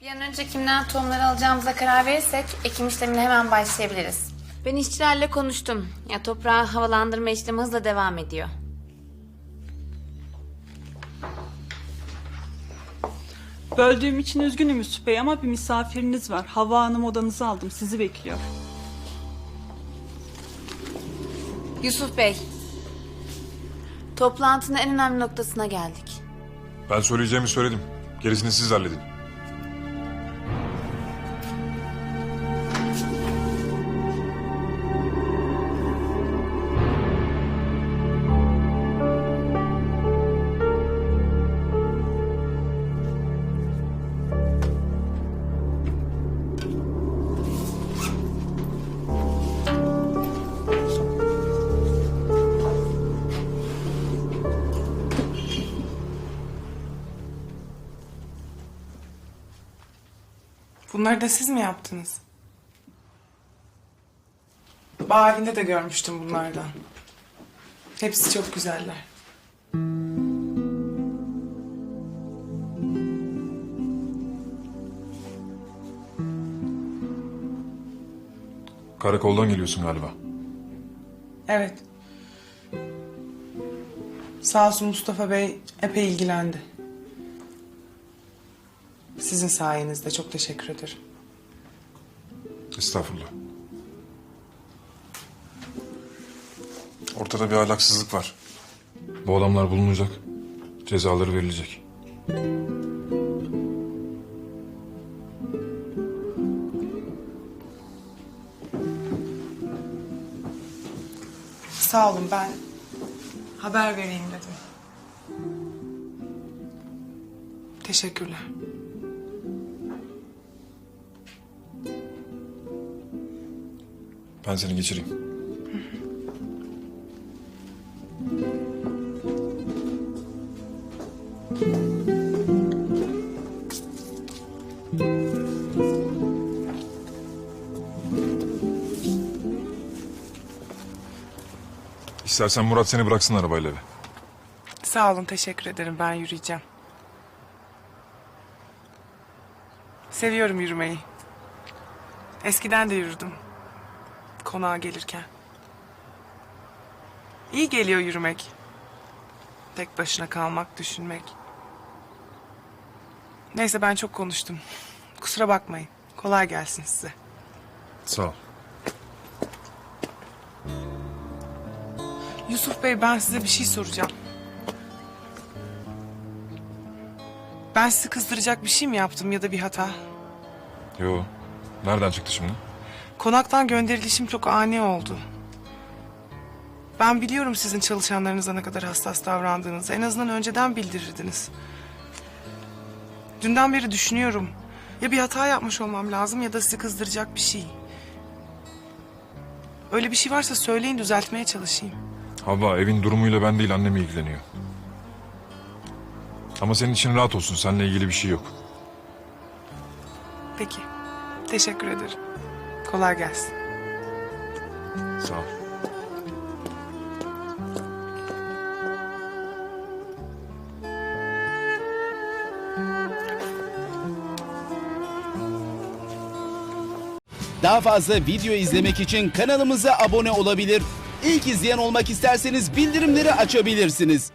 Bir an önce kimden tohumları alacağımıza karar verirsek ekim işlemine hemen başlayabiliriz. Ben işçilerle konuştum. Ya toprağı havalandırma işlemi hızla devam ediyor. Böldüğüm için üzgünüm Yusuf Bey ama bir misafiriniz var. Hava Hanım odanızı aldım. Sizi bekliyor. Yusuf Bey. Toplantının en önemli noktasına geldik. Ben söyleyeceğimi söyledim. Gerisini siz halledin. Bunları da siz mi yaptınız? Bağ de görmüştüm bunlardan. Hepsi çok güzeller. Karakoldan geliyorsun galiba. Evet. Sağ olsun Mustafa Bey epey ilgilendi. Sizin sayenizde çok teşekkür ederim. Estağfurullah. Ortada bir ahlaksızlık var. Bu adamlar bulunacak. Cezaları verilecek. Sağ olun ben haber vereyim dedim. Teşekkürler. Ben seni geçireyim. İstersen Murat seni bıraksın arabayla eve. Sağ olun teşekkür ederim ben yürüyeceğim. Seviyorum yürümeyi. Eskiden de yürürdüm. Konağa gelirken. İyi geliyor yürümek. Tek başına kalmak, düşünmek. Neyse ben çok konuştum. Kusura bakmayın. Kolay gelsin size. Sağ ol. Yusuf Bey ben size bir şey soracağım. Ben sizi kızdıracak bir şey mi yaptım ya da bir hata? Yo. Nereden çıktı şimdi? Konaktan gönderilişim çok ani oldu. Ben biliyorum sizin çalışanlarınıza ne kadar hassas davrandığınızı. En azından önceden bildirirdiniz. Dünden beri düşünüyorum. Ya bir hata yapmış olmam lazım ya da sizi kızdıracak bir şey. Öyle bir şey varsa söyleyin düzeltmeye çalışayım. Hava evin durumuyla ben değil annem ilgileniyor. Ama senin için rahat olsun. Seninle ilgili bir şey yok. Peki. Teşekkür ederim. Kolay gelsin. Sağ ol. Daha fazla video izlemek için kanalımıza abone olabilir. İlk izleyen olmak isterseniz bildirimleri açabilirsiniz.